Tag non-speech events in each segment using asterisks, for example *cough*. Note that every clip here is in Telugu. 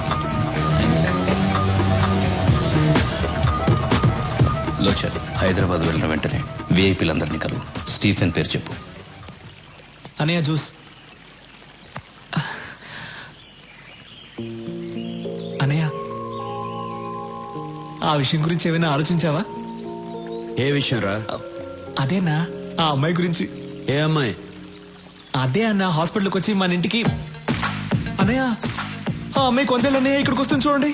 థ్యాంక్స్ లోచర్ హైదరాబాద్ వెళ్ళిన వెంటనే విఐపీలందరినీ కలువు. స్టీఫెన్ పేరు చెప్పు. అనయ్య జ్యూస్ అనయ్య ఆ విషయం గురించి ఏమైనా ఆలోచించావా? ఏ విషయం రా అదేనా? ఆ అమ్మాయి గురించి. ఏ అమ్మాయి? అదే అన్న హాస్పిటల్కి వచ్చి మన ఇంటికి. అనయ్య ఆ అమ్మాయి కొందేళ్ళు అన్నయ్య ఇక్కడికి వస్తుంది చూడండి.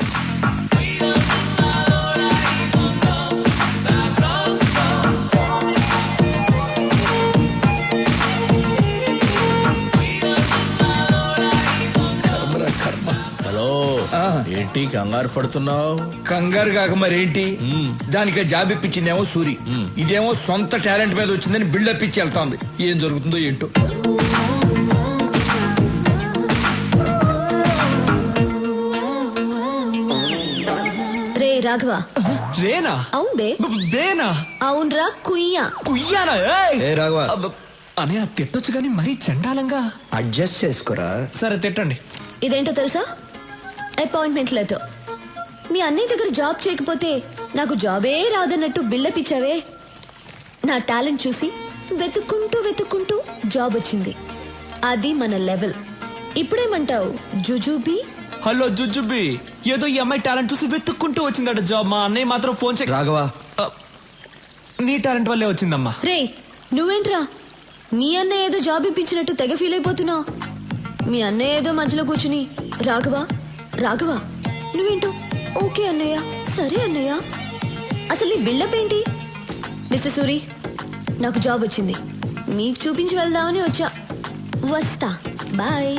హలో ఏంటి కంగారు పడుతున్నావు? కంగారు కాక మరేంటి? దానికి జాబ్ ఇప్పించిందేమో సూరి. ఇదేమో సొంత టాలెంట్ మీద వచ్చిందని బిల్డప్ ఇచ్చి వెళ్తాంది. ఏం జరుగుతుందో ఏంటో. రాఘవ. రేనా అవును బే బ- బేనా అవునరా కుయ్యా. కుయ్యానా! ఏ రాఘవ. అనయ్య తిట్టొచ్చు కానీ మరీ చండాలంగా. అడ్జస్ట్ చేసుకోరా. సరే తిట్టండి. ఇదేంటో తెలుసా? అపాయింట్మెంట్ లెటర్ మీ అన్నయ్య దగ్గర జాబ్ చేయకపోతే నాకు జాబే రాదన్నట్టు బిల్డప్ ఇచ్చావే నా టాలెంట్ చూసి వెతుక్కుంటూ వెతుక్కుంటూ జాబ్ వచ్చింది. అది మన లెవెల్ ఇప్పుడేమంటావు? జుజుబీ హలో జుజుబి ఏదో ఈ అమ్మాయి టాలెంట్ చూసి వెతుక్కుంటూ వచ్చిందట జాబ్ మా అన్నయ్య మాత్రం ఫోన్ చెక్ రాఘవ. నీ టాలెంట్ వల్లే వచ్చిందమ్మా. రే నువ్వేంట్రా? నీ అన్నయ్య ఏదో జాబ్ ఇప్పించినట్టు తెగ ఫీల్ అయిపోతున్నావు మీ అన్నయ్య ఏదో మధ్యలో కూర్చుని రాఘవా రాఘవా నువ్వేంటో? ఓకే అన్నయ్య సరే అన్నయ్య. అసలు నీ బిల్డప్ ఏంటి? మిస్టర్ సూరి నాకు జాబ్ వచ్చింది. మీకు చూపించి వెళ్దామని వచ్చా. వస్తా. బాయ్.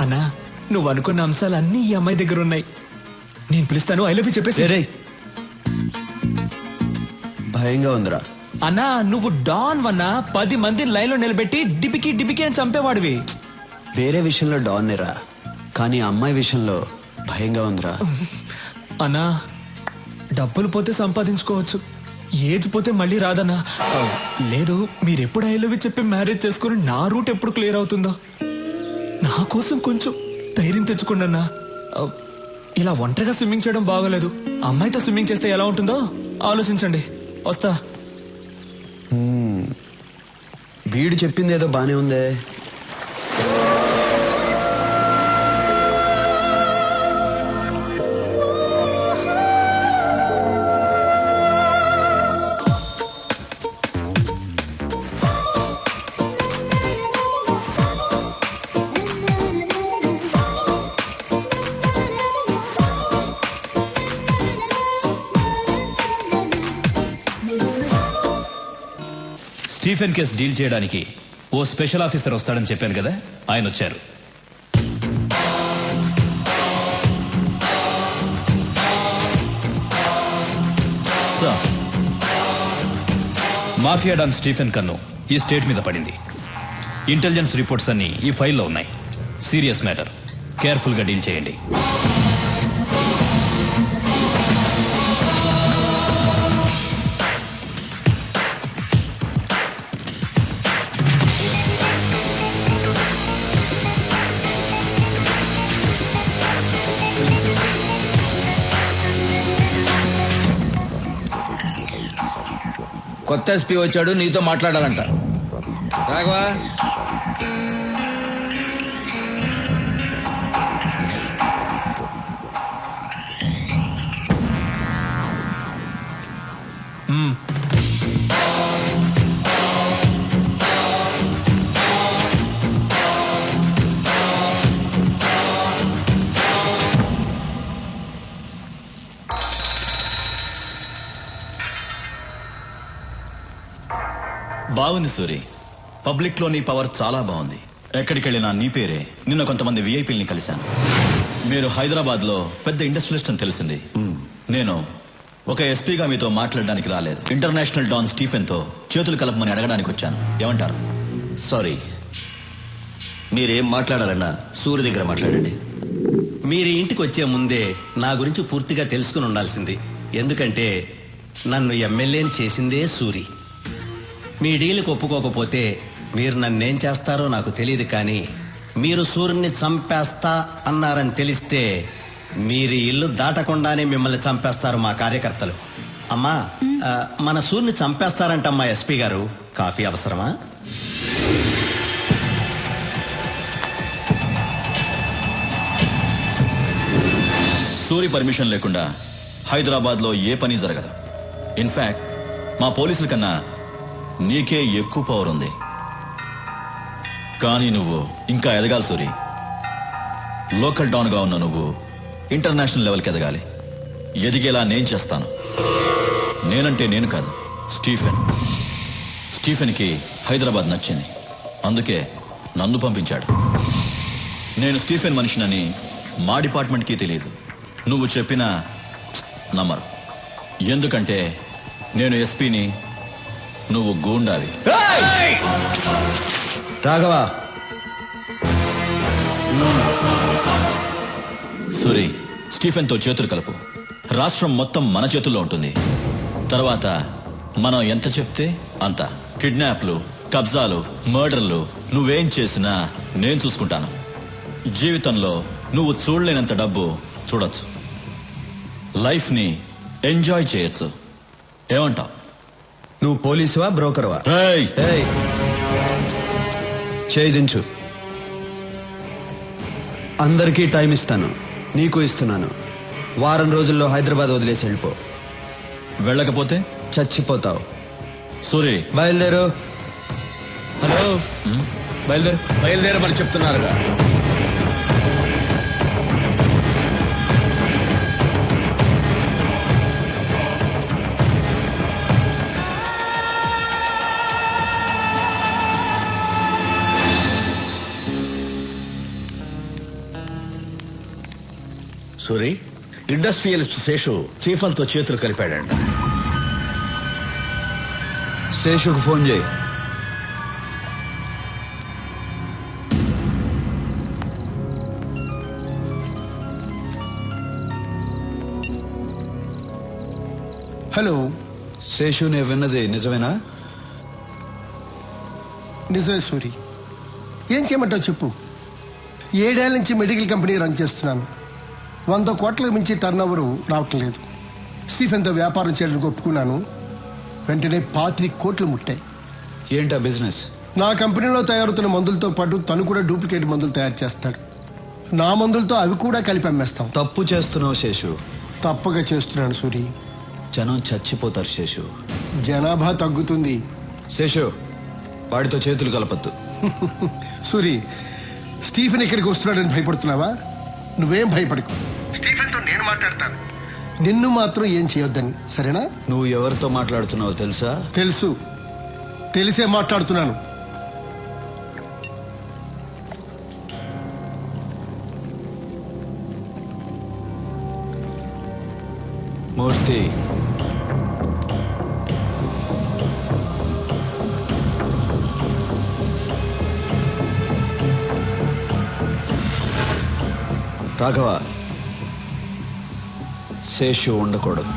అన్నా నువ్వు అనుకున్న అంశాలు అన్ని ఈ అమ్మాయి దగ్గర ఉన్నాయి నేను పిలుస్తాను ఐ లవ్ యూ చెప్పేసి. భయంగా ఉందిరా. అన్నా నువ్వు డాన్ వన్నా పది మంది లైన్లో నిలబెట్టి డిపికి డిపికి అని చంపేవాడివి. వేరే విషయంలో డాన్ రా కానీ అమ్మాయి విషయంలో భయంగా ఉందిరా. అన్నా డబ్బులు పోతే సంపాదించుకోవచ్చు ఏజ్ పోతే మళ్ళీ రాదన్నా. లేదు మీరెప్పుడు ఐ లవ్ చెప్పి మ్యారేజ్ చేసుకుని నా రూట్ ఎప్పుడు క్లియర్ అవుతుందో? నా కోసం కొంచెం ధైర్యం తెచ్చుకోండి అన్నా. ఇలా ఒంటరిగా స్విమ్మింగ్ చేయడం బాగోలేదు. అమ్మాయితో స్విమ్మింగ్ చేస్తే ఎలా ఉంటుందో ఆలోచించండి. వస్తా. వీడు చెప్పింది ఏదో బానే ఉందే. స్టీఫెన్ కేస్ డీల్ చేయడానికి ఓ స్పెషల్ ఆఫీసర్ వస్తాడని చెప్పాను కదా ఆయన వచ్చారు. సార్ మాఫియా డాన్ స్టీఫెన్ కన్ను ఈ స్టేట్ మీద పడింది. ఇంటెలిజెన్స్ రిపోర్ట్స్ అన్ని ఈ ఫైల్లో ఉన్నాయి. Serious matter. కేర్ఫుల్గా డీల్ చేయండి. కొత్త ఎస్పీ వచ్చాడు నీతో మాట్లాడాలంట. రాఘవా? బాగుంది సూరి. పబ్లిక్లో నీ పవర్ చాలా బాగుంది. ఎక్కడికి వెళ్ళినా నీ పేరే. నిన్న కొంతమంది విఐపీల్ని కలిశాను. మీరు హైదరాబాద్లో పెద్ద ఇండస్ట్రియలిస్ట్ అని తెలిసింది. నేను ఒక ఎస్పీగా మీతో మాట్లాడడానికి రాలేదు. ఇంటర్నేషనల్ డాన్ స్టీఫెన్తో చేతులు కలపమని అడగడానికి వచ్చాను. ఏమంటారు? సారీ. మీరేం మాట్లాడాలన్నా సూర్య దగ్గర మాట్లాడండి. మీరు ఇంటికి వచ్చే ముందే నా గురించి పూర్తిగా తెలుసుకుని ఉండాల్సింది. ఎందుకంటే నన్ను ఎమ్మెల్యేని చేసిందే సూరి. మీ డీల్కి ఒప్పుకోకపోతే మీరు నన్నేం చేస్తారో నాకు తెలియదు కానీ మీరు సూర్యుని చంపేస్తా అన్నారని తెలిస్తే మీరు ఇల్లు దాటకుండానే మిమ్మల్ని చంపేస్తారు మా కార్యకర్తలు. అమ్మా మన సూర్యుని చంపేస్తారంటమ్మా ఎస్పీ గారు. కాఫీ అవసరమా? సూరి పర్మిషన్ లేకుండా హైదరాబాద్లో ఏ పని జరగదు. ఇన్ఫాక్ట్ మా పోలీసుల కన్నా నీకే ఎక్కువ పవర్ ఉంది. కానీ నువ్వు ఇంకా ఎదగాలి సూరి. లోకల్ టౌన్గా ఉన్న నువ్వు ఇంటర్నేషనల్ లెవెల్కి ఎదగాలి. ఎదిగేలా నేను చేస్తాను. నేనంటే నేను కాదు స్టీఫెన్. స్టీఫెన్కి హైదరాబాద్ నచ్చింది. అందుకే నన్ను పంపించాడు. నేను స్టీఫెన్ మనిషినని మా డిపార్ట్మెంట్కి తెలియదు. నువ్వు చెప్పినా నమ్మరు. ఎందుకంటే నేను ఎస్పీని నువ్వు గూండావి రాఘవ. సూరి స్టీఫెన్తో చేతులు కలుపు. రాష్ట్రం మొత్తం మన చేతుల్లో ఉంటుంది. తర్వాత మనం ఎంత చెప్తే అంత. కిడ్నాప్లు కబ్జాలు మర్డర్లు నువ్వేం చేసినా నేను చూసుకుంటాను. జీవితంలో నువ్వు చూడలేనంత డబ్బు చూడొచ్చు. లైఫ్ని ఎంజాయ్ చేయొచ్చు. ఏమంటావ్? నువ్వు పోలీసువా బ్రోకర్వా? రేయ్ ఏయ్. చేయి దించు. అందరికీ టైం ఇస్తాను. నీకు ఇస్తున్నాను. వారం రోజుల్లో హైదరాబాద్ వదిలేసి వెళ్ళిపో. వెళ్ళకపోతే? చచ్చిపోతావు. సూరి. బయలుదేరు. హలో. బయలుదేరు బయలుదేరమని చెప్తున్నారుగా. సూరి ఇండస్ట్రియలిస్ట్ శేషు చీఫల్తో చేతులు కలిపాడంట. శేషుకు ఫోన్ చేయి. హలో శేషు నేను విన్నది నిజమేనా? నిజమే సూరి. ఏం చేయమంటావు చెప్పు? ఏడేళ్ళ నుంచి మెడికల్ కంపెనీ రన్ చేస్తున్నాను. వంద కోట్లకు మించి టర్న్ ఓవర్ రావటం లేదు స్టీఫెన్తో వ్యాపారం చేయడానికి ఒప్పుకున్నాను. వెంటనే పాతి కోట్లు ముట్టాయి. ఏంటా బిజినెస్ నా కంపెనీలో తయారవుతున్న మందులతో పాటు తను కూడా డూప్లికేట్ మందులు తయారు చేస్తాడు. నా మందులతో అవి కూడా కలిపి అమ్మేస్తాం. తప్పు చేస్తున్నావు శేషు. తప్పక చేస్తున్నాను సూరి. జనం చచ్చిపోతారు శేషు. జనాభా తగ్గుతుంది. శేషు వాడితో చేతులు కలపద్దు. *laughs* సూరి స్టీఫెన్ ఇక్కడికి వస్తున్నాడని భయపడుతున్నావా? నువ్వేం భయపడకు. స్టీఫెన్తో నేను మాట్లాడతాను. నిన్ను మాత్రం ఏం చేయొద్దని సరేనా? నువ్వు ఎవరితో మాట్లాడుతున్నావో తెలుసా? తెలుసు. తెలిసే మాట్లాడుతున్నాను. మూర్తి రాఘవ శేషు ఉండకూడదు.